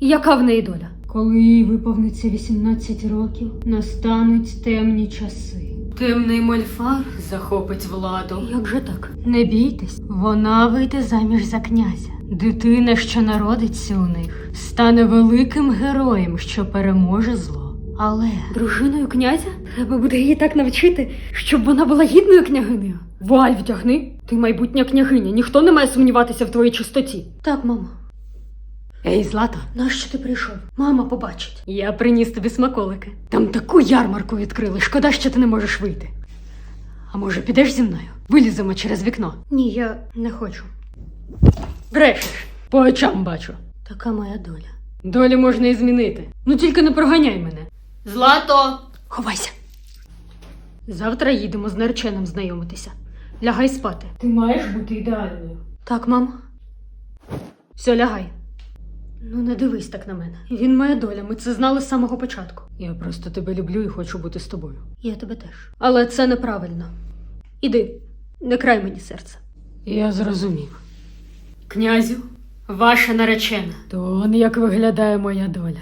Яка в неї доля? Коли їй виповниться 18 років, настануть темні часи. Темний мольфар захопить владу. Як же так? Не бійтесь, вона вийде заміж за князя. Дитина, що народиться у них, стане великим героєм, що переможе зло. Але дружиною князя треба буде її так навчити, щоб вона була гідною княгинею. Вуаль вдягни, ти майбутня княгиня, ніхто не має сумніватися в твоїй чистоті. Так, мамо. Ей, Злата, нащо ти прийшов? Мама побачить. Я приніс тобі смаколики. Там таку ярмарку відкрили. Шкода, що ти не можеш вийти. А може, підеш зі мною? Виліземо через вікно. Ні, я не хочу. Брешеш, по очам бачу. Така моя доля. Долю можна і змінити. Ну тільки не проганяй мене. Злато! Ховайся. Завтра їдемо з нареченим знайомитися. Лягай спати. Ти маєш бути ідеальною. Так, мам. Все, лягай. Ну, не дивись так на мене. Він моя доля, ми це знали з самого початку. Я просто тебе люблю і хочу бути з тобою. Я тебе теж. Але це неправильно. Іди, не край мені серце. Я зрозумів. Князю, ваша наречена. То он як виглядає моя доля.